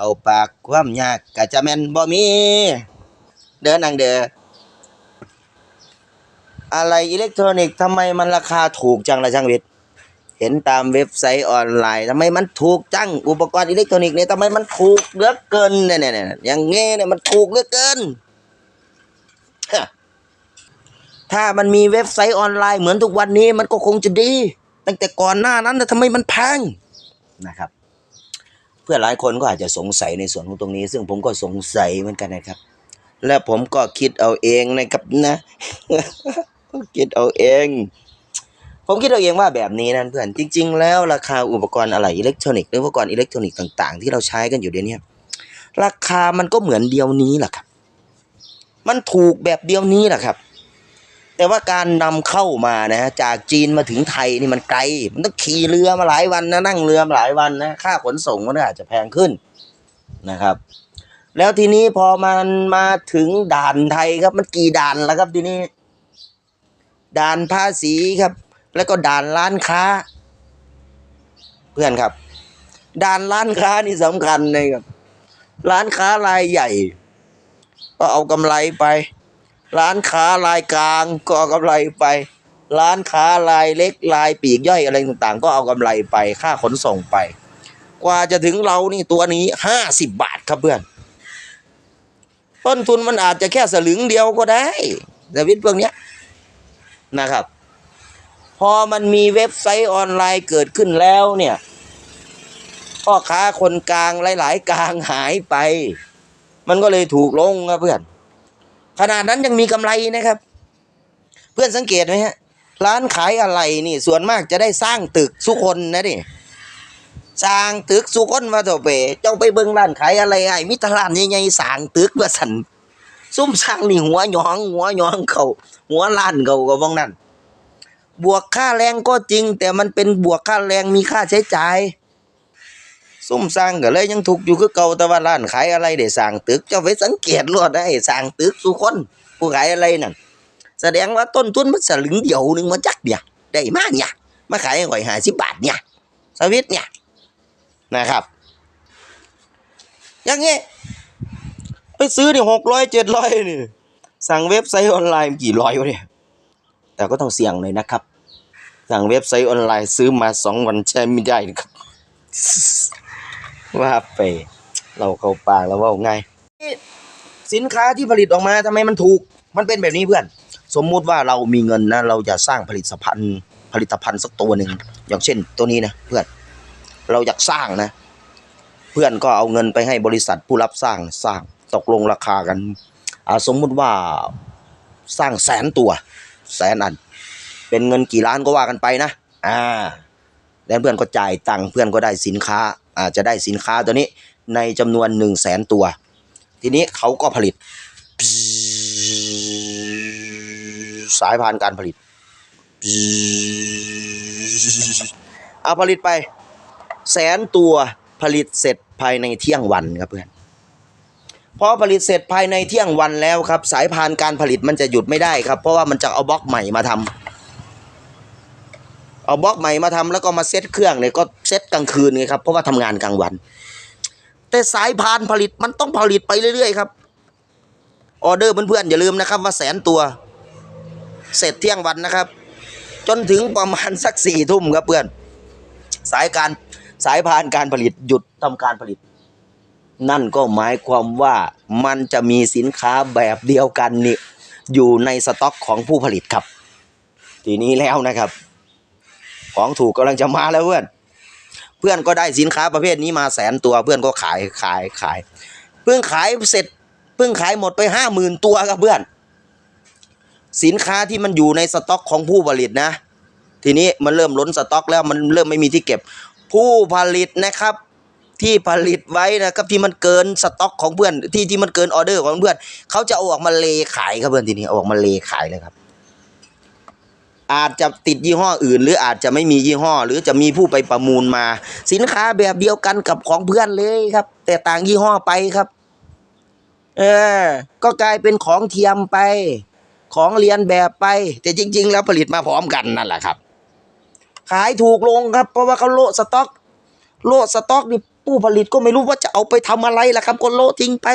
เข้าปากความยากก็จะแม่นบ่มี เดินนางเด้ออะไรอิเล็กทรอนิกส์ทำไมมันราคาถูกจังล่ะช่างวิทย์เห็นตามเว็บไซต์ออนไลน์ทำไมมันถูกจังอุปกรณ์อิเล็กทรอนิกส์เนี่ยทำไมมันถูกเหลือเกินเนี่ยเนี่ยเนี่ยอย่างเงี้ยเนี่ยมันถูกเหลือเกิน ถ้ามันมีเว็บไซต์ออนไลน์เหมือนทุกวันนี้มันก็คงจะดี ตั้งแต่ก่อนหน้านั้นนะทำไมมันแพงนะครับ พื่อนหลายคนก็อาจจะสงสัยในส่วนของตรงนี้ ซึ่งผมก็สงสัยเหมือนกันนะครับ และผมก็คิดเอาเองนะครับนะคิดเอาเอง ผมคิดเอาเองว่าแบบนี้นะเพื่อนจริง ๆ แล้วราคาอุปกรณ์อะไรอิเล็กทรอนิกส์หรืออุปกรณ์อิเล็กทรอนิกส์ต่าง ๆ ที่เราใช้กันอยู่เดี๋ยวนี้ราคามันก็เหมือนเดียวนี้แหละครับ มันถูกแบบเดียวนี้แหละครับ แต่ว่าการนำเข้ามานะฮะจากจีนมาถึงไทยนี่มันไกล มันต้องขี่เรือมาหลายวันนะนั่งเรือมาหลายวันนะค่าขนส่งมันอาจจะแพงขึ้นนะครับ แล้วทีนี้พอมันมาถึงด่านไทยครับ มันกี่ด่านแล้วครับทีนี้ ด่านภาษีครับ แล้วก็ด่านร้านค้า เพื่อนครับ ด่านร้านค้านี่สำคัญเลยครับ ร้านค้ารายใหญ่ ก็เอากำไรไป ร้านค้ารายกลางก็เอากำไรไป ร้านค้ารายเล็กรายปีกย่อยอะไรต่างๆ ก็เอากำไรไปค่าขนส่งไป กว่าจะถึงเรานี่ตัวนี้ห้าสิบบาทครับเพื่อนต้นทุนมันอาจจะแค่สลึงเดียวก็ได้แต่วิทย์พวกเนี้ยนะครับ พอมันมีเว็บไซต์ออนไลน์เกิดขึ้นแล้วเนี่ยพ่อค้าคนกลางหลาย ๆ กลางหายไป มันก็เลยถูกลงครับเพื่อน ขนาดนั้นยังมีกำไรนะครับ เพื่อนสังเกตไหมฮะ ร้านขายอะไรนี่ ส่วนมากจะได้สร้างตึกสุคนนะนี่สร้างตึกสุคนมาเถอะเปเจ้าไปเบิ่งร้านขายอะไรไอ้มิตรร้านใหญ่ๆสร้างตึกว่าสันซุ่มสร้างนี่หัวหยอง หัวหยองเขาหัวล้านเขาก็บ้องนั่นบวกค่าแรงก็จริง แต่มันเป็นบวกค่าแรงมีค่าใช้จ่าย ซุ่มสร้างก็เลยยังถูกอยู่คือเก่าแต่ว่าร้านขายอะไรได้สร้างตึกเจ้าไปสังเกตรวดได้สร้างตึกสุคนผู้ขายอะไรนั่นแสดงว่าต้นทุนมันสลึงเดียวหนึ่งมาจักเดียได้มากเนี่ยมาขายห้ข่อยหาสิบบาทเนี่ยสวิตเนี่ยนะครับ อย่างเงี้ยไปซื้อนี่หกร้อยเจ็ดร้อยนี่สั่งเว็บไซต์ออนไลน์กี่ร้อยวะเนี่ยแต่ก็ต้องเสี่ยงเลยนะครับสั่งเว็บไซต์ออนไลน์ซื้อมาสองวันใช้ไม่ได้นะครับ ว่าไปเราเข้าปากแล้วว่าไงสินค้าที่ผลิตออกมาทำไมมันถูก มันเป็นแบบนี้เพื่อน สมมุติว่าเรามีเงินนะ เราจะสร้างผลิตภัณฑ์ผลิตภัณฑ์สักตัวหนึ่งอย่างเช่น ตัวนี้นะเพื่อน เราอยากสร้างนะ เพื่อนก็เอาเงินไปให้บริษัทผู้รับสร้างสร้างตกลงราคากันสมมุติว่าสร้างแสนตัวแสนอัน เป็นเงินกี่ล้านก็ว่ากันไปนะ อ่า แล้วเพื่อนก็จ่ายตังค์เพื่อนก็ได้สินค้า อาจจะได้สินค้าตัวนี้ในจำนวนหนึ่งแสนตัว ทีนี้เขาก็ผลิต สายพานการผลิตเอาผลิตไปแสนตัวผลิตเสร็จภายในเที่ยงวันครับเพื่อนพอผลิตเสร็จภายในเที่ยงวันแล้วครับ สายพานการผลิตมันจะหยุดไม่ได้ครับ เพราะว่ามันจะเอาบล็อกใหม่มาทำ เอาบล็อกใหม่มาทำแล้วก็มาเซตเครื่องเนี่ยก็เซตกลางคืนไงครับเพราะว่าทำงานกลางวัน แต่สายพานผลิตมันต้องผลิตไปเรื่อยๆครับออเดอร์เพื่อนๆอย่าลืมนะครับว่าแสนตัว เสร็จเที่ยงวันนะครับ จนถึงประมาณสักสี่ทุ่มครับเพื่อน สายการสายพานการผลิตหยุดทำการผลิต นั่นก็หมายความว่ามันจะมีสินค้าแบบเดียวกันนี่อยู่ในสต็อกของผู้ผลิตครับ ทีนี้แล้วนะครับ ของถูกกำลังจะมาแล้วเพื่อน เพื่อนก็ได้สินค้าประเภทนี้มาแสนตัวเพื่อนก็ขายขายขาย เพิ่งขายเสร็จเพิ่งขายหมดไปห้าหมื่นตัวครับเพื่อน สินค้าที่มันอยู่ในสต็อกของผู้ผลิตนะ ทีนี้มันเริ่มล้นสต็อกแล้วมันเริ่มไม่มีที่เก็บ ผู้ผลิตนะครับที่ผลิตไว้นะครับที่มันเกินสต็อกของเพื่อนที่ที่มันเกินออเดอร์ของเพื่อนเขาจะเอาออกมาเลขายครับเพื่อนทีนี้เอาออกมาเลขายเลยครับ อาจจะติดยี่ห้ออื่น หรืออาจจะไม่มียี่ห้อ หรือจะมีผู้ไปประมูลมา สินค้าแบบเดียวกันกับของเพื่อนเลยครับ แต่ต่างยี่ห้อไปครับ เออ ก็กลายเป็นของเทียมไป ของเรียนแบบไป แต่จริง ๆ แล้วผลิตมาพร้อมกันนั่นแหละครับ ขายถูกลงครับ เพราะว่าเขาโลสต็อก โลสต็อกนี่ผู้ผลิตก็ไม่รู้ว่าจะเอาไปทำอะไรล่ะครับก็โลทิ้งไป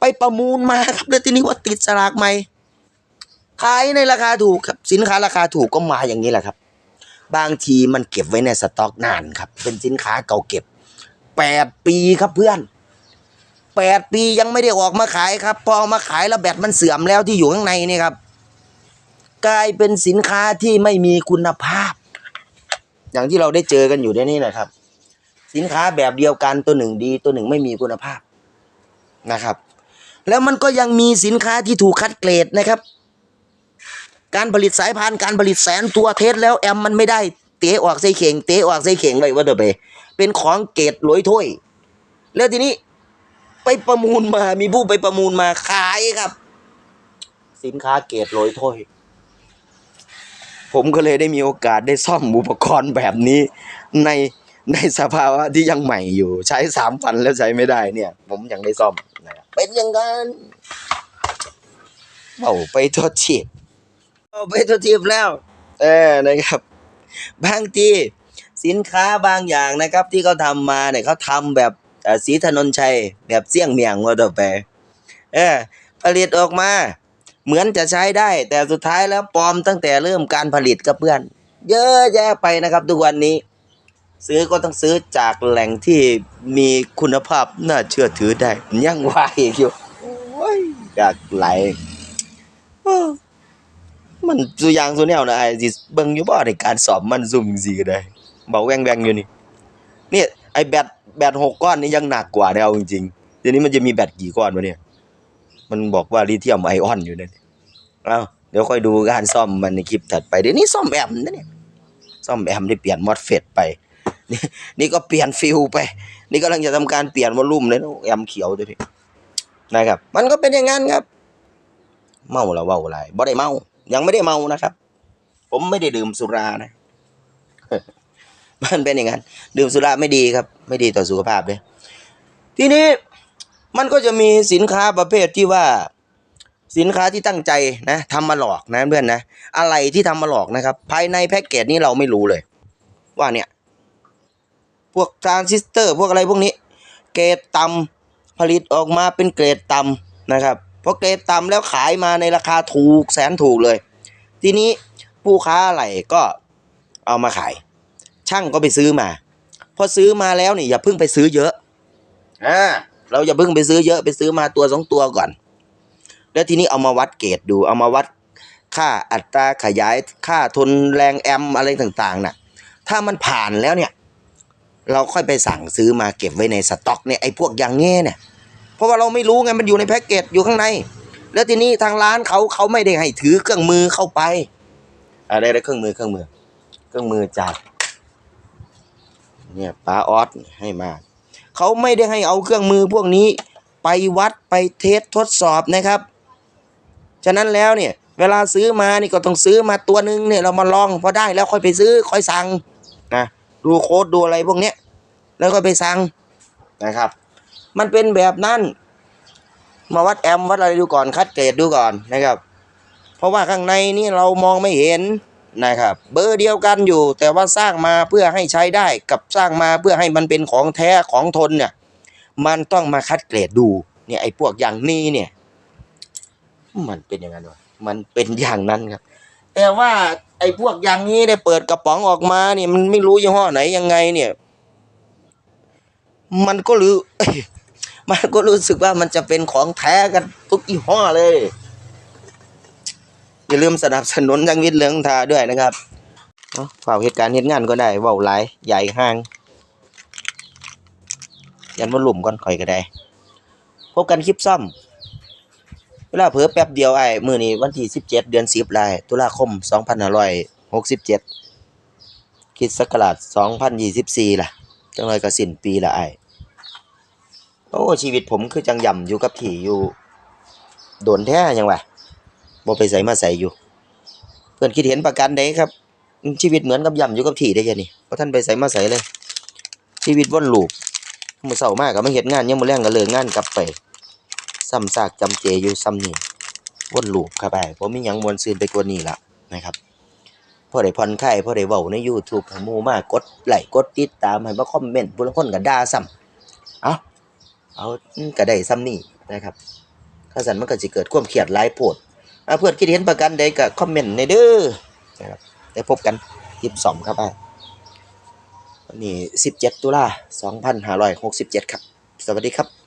ไปประมูลมาครับแล้วทีนี้ว่าติดสลากใหม่ ขายในราคาถูกครับ สินค้าราคาถูกก็มาอย่างนี้แหละครับ บางทีมันเก็บไว้ในสต็อกนานครับ เป็นสินค้าเก่าเก็บแปดปีครับเพื่อนแปดปียังไม่ได้ออกมาขายครับ พอมาขายแล้วแบตมันเสื่อมแล้วที่อยู่ข้างในนี่ครับ กลายเป็นสินค้าที่ไม่มีคุณภาพ อย่างที่เราได้เจอกันอยู่ในนี้นะครับ สินค้าแบบเดียวกันตัวหนึ่งดี ตัวหนึ่งไม่มีคุณภาพนะครับ แล้วมันก็ยังมีสินค้าที่ถูกคัดเกรดนะครับ การผลิตสายพันการผลิตแสนตัวเทสแล้วแอมมันไม่ได้ เตะออกใส่เข่ง เตะออกใส่เข่งไว้ว่าเดอไปเป็นของเกรดหลอยถ้วย แล้วทีนี้ไปประมูลมา มีผู้ไปประมูลมาขายครับ สินค้าเกรดหลอยถ้วย ผมก็เลยได้มีโอกาสได้ซ่อมอุปกรณ์แบบนี้ ในในสภาวะที่ยังใหม่อยู่ ใช้สามพันแล้วใช้ไม่ได้เนี่ย ผมยังได้ซ่อมเป็นอย่างนั้นเอาไปทดชีพ เอาไปทดชีพแล้วเออนะครับ บางทีสินค้าบางอย่างนะครับที่เขาทำมาเนี่ยเขาทำแบบสีถนนชัยแบบเสี่ยงเมียงว่าต่อไปเออผลิตออกมา เหมือนจะใช้ได้ แต่สุดท้ายแล้วปลอมตั้งแต่เริ่มการผลิตกับเพื่อน เยอะแยะไปนะครับทุกวันนี้ ซื้อก็ต้องซื้อจากแหล่งที่มีคุณภาพน่าเชื่อถือได้ยังว่าอีกอยู่อ้ยอยากไหล มันตัวอย่างตัวแนวนะไอ้สิเบิ่งอยู่บ่ในการสอบมันซุ่มสิก็ได้เบาแวงแวงอยู่นี่เนี่ยไอ้แบตแบตหกก้อนนี่ยังหนักกว่าเดเอาจริงๆเดี๋ยวนี้มันจะมีแบตกี่ก้อนวะเนี่ย มันบอกว่าลิเธียมไอออนอยู่เนั่นเอาเดี๋ยวค่อยดูการซ่อมมันในคลิปถัดไปเดี๋ยวนี้ซ่อมแอมนะเนี่ยซ่อมแอมได้เปลี่ยนมอสเฟตไปนี่นี่ก็เปลี่ยนฟิลไป นี่กำลังจะทำการเปลี่ยนวอลลุ่มเลยนะแอมเขียวด้วยพี่นะครับ มันก็เป็นอย่างนั้นครับ เมาแล้วเว้าอะไรบ่ได้เมา ยังไม่ได้เมานะครับ ผมไม่ได้ดื่มสุรานะ มันเป็นอย่างนั้น ดื่มสุราไม่ดีครับ ไม่ดีต่อสุขภาพเลยทีนี้มันก็จะมีสินค้าประเภทที่ว่าสินค้าที่ตั้งใจนะทำมาหลอกนะเพื่อนนะอะไรที่ทำมาหลอกนะครับ ภายในแพ็กเกจนี้เราไม่รู้เลย ว่าเนี่ย พวกทรานซิสเตอร์ พวกอะไรพวกนี้ เกรดต่ำผลิตออกมาเป็นเกรดต่ำนะครับ เพราะเกรดต่ำแล้วขายมาในราคาถูกแสนถูกเลย ทีนี้ผู้ค้าอะไรก็เอามาขาย ช่างก็ไปซื้อมา พอซื้อมาแล้วนี่อย่าเพิ่งไปซื้อเยอะอ่าเราอย่าเพิ่งไปซื้อเยอะไปซื้อมาตัวสองตัวก่อน แล้วทีนี้เอามาวัดเกรดดูเอามาวัดค่าอัตราขยายค่าทนแรงแอมป์อะไรต่างๆน่ะ ถ้ามันผ่านแล้วเนี่ย เราค่อยไปสั่งซื้อมาเก็บไว้ในสต็อกเนี่ยไอ้พวกอย่างเงี้ยเนี่ย เพราะว่าเราไม่รู้ไงมันอยู่ในแพ็กเกจอยู่ข้างใน แล้วทีนี้ทางร้านเขาเขาไม่ได้ให้ถือเครื่องมือเข้าไปอะไรได้เครื่องมือเครื่องมือ เครื่องมือจากเนี่ยป้าออสให้มาเขาไม่ได้ให้เอาเครื่องมือพวกนี้ไปวัดไปเทสทดสอบนะครับ ฉะนั้นแล้วเนี่ย เวลาซื้อมานี่ก็ต้องซื้อมาตัวหนึงเนี่ยเรามาลองพอได้แล้วค่อยไปซื้อค่อยสั่งนะดูโค้ดดูอะไรพวกเนี้ยแล้วก็ไปสั่งนะครับ มันเป็นแบบนั้น มาวัดแอมวัดอะไรดูก่อนคัดเกรดดูก่อนนะครับ เพราะว่าข้างในนี่เรามองไม่เห็นนะครับ เบอร์เดียวกันอยู่ แต่ว่าสร้างมาเพื่อให้ใช้ได้กับสร้างมาเพื่อให้มันเป็นของแท้ของทนเนี่ย มันต้องมาคัดเกรดดูเนี่ยไอ้พวกอย่างนี้เนี่ย มันเป็นอย่างนั้นวะมันเป็นอย่างนั้นครับ แต่ว่าไอ้พวกอย่างนี้ได้เปิดกระป๋องออกมาเนี่ยมันไม่รู้ยี่ห้อไหนยังไงเนี่ย มันก็หรู้ มันก็รู้สึกว่ามันจะเป็นของแท้กันทุกยี่ห้อเลย อย่าลืมสนับสนุนจังวิทย์เหลืองทาด้วยนะครับเฝ่าเหตุการณ์เหตุงานก็ได้เว้าหลายใหญ่ห้าง ยันว่าหลุมก่อนข่อยก็ได้ พบกันคลิปซ่อมเวลาเผลอแป๊บเดียวไอ้มือนี้วันที่17เจ็ดเดือน10ลายตุลาคม2567คริดศักราช2024ล่ะจังเลยก็สิ้นปีละไอ้ โอ้ชีวิตผมคือจังย่ำอยู่กับที่อยู่ โดนแท้ยังวะบ่ไปใส่มาใส่อยู่ เพื่อนคิดเห็นประกันใดครับ ชีวิตเหมือนกับย่ำอยู่กับที่ได้ยังนี่เพราะท่านไปใส่มาใส่เลย ชีวิตว่นลูปมื้อเช้ามากก็มาเฮ็ดงานยังมือแลงก็เลิกงานกลับไปซ้ำซากจำเจอยู่ซ้ำนี่วนลูปเข้าไปผมมีหยังมวนซื่นไปกว่านี้ละนะครับพอได้ผ่อนคลายพอได้เว้าใน YouTube ให้หมู่มากดไลค์กดติดตามให้มาคอมเมนต์ผู้ลางคนก็ด่าซ้เอา เอาก็ได้ซ้ำนี่นะครับข้าสันมันก็จะเกิดความเครียดหลายโพดอ่เพื่อนคิดเห็นประกันใดก็คอมเมนต์ในเด้อนะครับได้พบกันยิบสองครับอะวันนี้17ตุลา2567ครับ สวัสดีครับ